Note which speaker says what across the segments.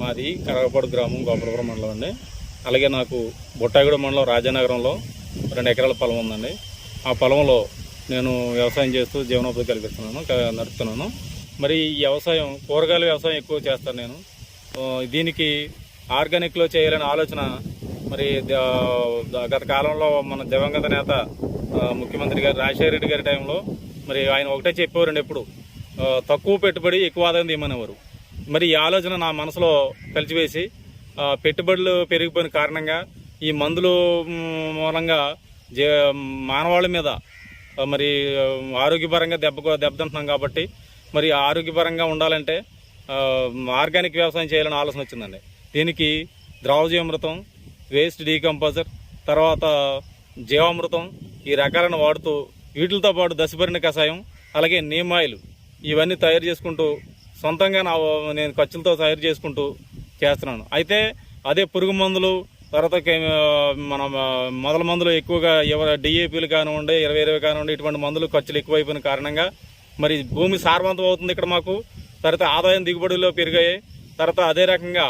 Speaker 1: మాది కరగపాడు గ్రామం గోపాలపురం మండలం అండి. అలాగే నాకు బుట్టాగూడ మండలం రాజానగరంలో రెండు ఎకరాల పొలం ఉందండి. ఆ పొలంలో నేను వ్యవసాయం చేస్తూ జీవనోపాధి కల్పిస్తున్నాను నడుపుతున్నాను. మరి ఈ వ్యవసాయం కూరగాయల వ్యవసాయం ఎక్కువ చేస్తాను నేను. దీనికి ఆర్గానిక్లో చేయాలనే ఆలోచన మరి గత కాలంలో మన దివంగత నేత ముఖ్యమంత్రి గారు రాజశేఖర రెడ్డి గారి టైంలో మరి ఆయన ఒకటే చెప్పేవారండి ఎప్పుడు. తక్కువ పెట్టుబడి ఎక్కువ ఆదాయం తీయమనేవారు. మరి ఈ ఆలోచన నా మనసులో కలిసివేసి పెట్టుబడులు పెరిగిపోయిన కారణంగా ఈ మందులు మూలంగా జే మానవాళి మీద మరి ఆరోగ్యపరంగా దెబ్బ దెబ్బతింటున్నాం కాబట్టి మరి ఆరోగ్యపరంగా ఉండాలంటే ఆర్గానిక్ వ్యవసాయం చేయాలని ఆలోచన వచ్చిందండి. దీనికి ద్రావజీవామృతం వేస్ట్ డీకంపోజర్ తర్వాత జీవామృతం ఈ రకాలను వాడుతూ వీటితో పాటు దశపరిణ కషాయం అలాగే నీమ్ ఆయిల్ ఇవన్నీ తయారు చేసుకుంటూ సొంతంగా నా నేను ఖర్చులతో తయారు చేసుకుంటూ చేస్తున్నాను. అయితే అదే పురుగు మందులు తర్వాత మన మొదల మందులు ఎక్కువగా డిఏపీలు కానివ్వండి ఇరవై ఇరవై కానివ్వండి ఇటువంటి మందులు ఖర్చులు ఎక్కువైపోయిన కారణంగా మరి భూమి సారవంతం అవుతుంది ఇక్కడ మాకు. తర్వాత ఆదాయం దిగుబడులు పెరిగాయి. తర్వాత అదే రకంగా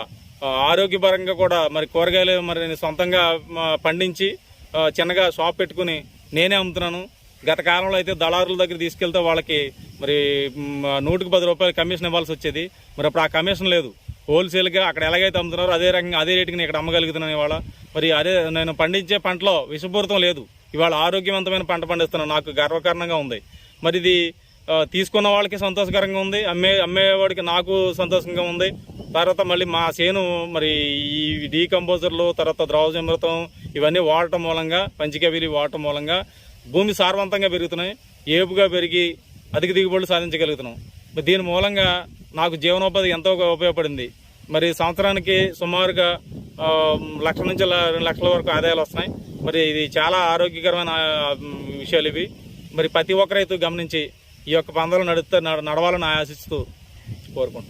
Speaker 1: ఆరోగ్యపరంగా కూడా మరి కూరగాయలు మరి నేను సొంతంగా పండించి చిన్నగా షాప్ పెట్టుకుని నేనే అమ్ముతున్నాను. గత కాలంలో అయితే దళారుల దగ్గర తీసుకెళ్తే వాళ్ళకి మరి నూటికి పది రూపాయలు కమిషన్ ఇవ్వాల్సి వచ్చేది. మరి అప్పుడు ఆ కమిషన్ లేదు. హోల్సేల్గా అక్కడ ఎలాగైతే అమ్ముతున్నారో అదే రకంగా అదే రేటుకి నేను ఇక్కడ అమ్మగలుగుతున్నాను ఇవాళ. మరి అదే నేను పండించే పంటలో విషపూరితం లేదు. ఇవాళ ఆరోగ్యవంతమైన పంట పండిస్తున్నాను. నాకు గర్వకారణంగా ఉంది. మరి ఇది తీసుకున్న వాళ్ళకి సంతోషకరంగా ఉంది. అమ్మే అమ్మేవాడికి నాకు సంతోషంగా ఉంది. తర్వాత మళ్ళీ మా చేను మరి ఈ డీకంపోజర్లు తర్వాత ద్రవజమృతం ఇవన్నీ వాడటం మూలంగా పంచికవిలి వాడటం మూలంగా భూమి సారవంతంగా పెరుగుతున్నాయి. ఏపుగా పెరిగి అధిక దిగుబడులు సాధించగలుగుతున్నాం. దీని మూలంగా నాకు జీవనోపాధి ఎంతో ఉపయోగపడింది. మరి సంవత్సరానికి సుమారుగా లక్ష నుంచి రెండు లక్షల వరకు ఆదాయాలు వస్తున్నాయి. మరి ఇది చాలా ఆరోగ్యకరమైన విషయాలు ఇవి. మరి ప్రతి ఒక్కరైతే గమనించి ఈ యొక్క పందాలు నడుస్తూ నడవాలని ఆశిస్తూ కోరుకుంటున్నాను.